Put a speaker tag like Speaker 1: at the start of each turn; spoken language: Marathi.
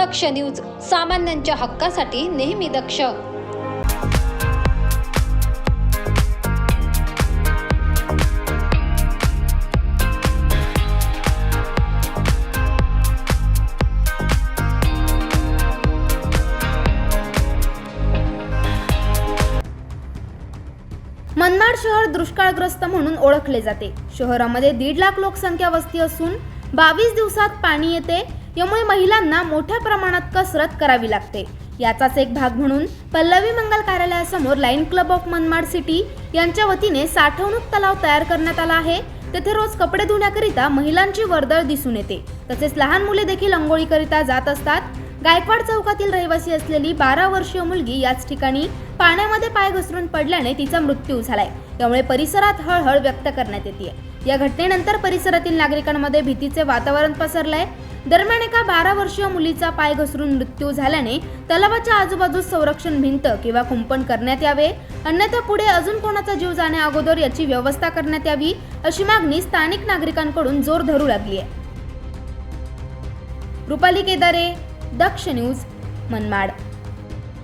Speaker 1: दक्ष न्यूज सामान्यांच्या हक्कासाठी नेहमी दक्ष.
Speaker 2: मनमाड शहर दुष्काळग्रस्त म्हणून ओळखले जाते. शहरामध्ये दीड लाख लोकसंख्या वस्ती असून बावीस दिवसात पाणी येते यामुळे महिलांना मोठ्या प्रमाणात कसरत करावी लागते. याचाच एक भाग म्हणून पल्लवी मंगल कार्यालयासमोर lion club of Manmad city यांच्या वतीने साठवणूक तलाव तयार करण्यात आला आहे. तेथे रोज कपडे धुण्याकरिता महिलांची वर्दळ दिसून येते. तसेच लहान मुले देखील अंघोळीकरिता जात असतात. गायकवाड चौकातील रहिवासी असलेली बारा वर्षीय मुलगी याच ठिकाणी पाण्यामध्ये पाय घसरून पडल्याने तिचा मृत्यू झालाय. त्यामुळे परिसरात हळहळ व्यक्त करण्यात येते या घटनेनंतर परिसरातील नागरिकांमध्ये भीतीचे वातावरण पसरलंय. दरम्यान एका बारा वर्षीय मुलीचा पाय घसरून मृत्यू झाल्याने तलावाच्या आजूबाजूस संरक्षण भिंत किंवा कुंपण करण्यात यावे. अन्यथा पुढे अजून कोणाचा जीव जाण्या अगोदर याची व्यवस्था करण्यात यावी अशी मागणी स्थानिक नागरिकांकडून जोर धरू लागली आहे. रुपाली केदारे दक्ष न्यूज मनमाड.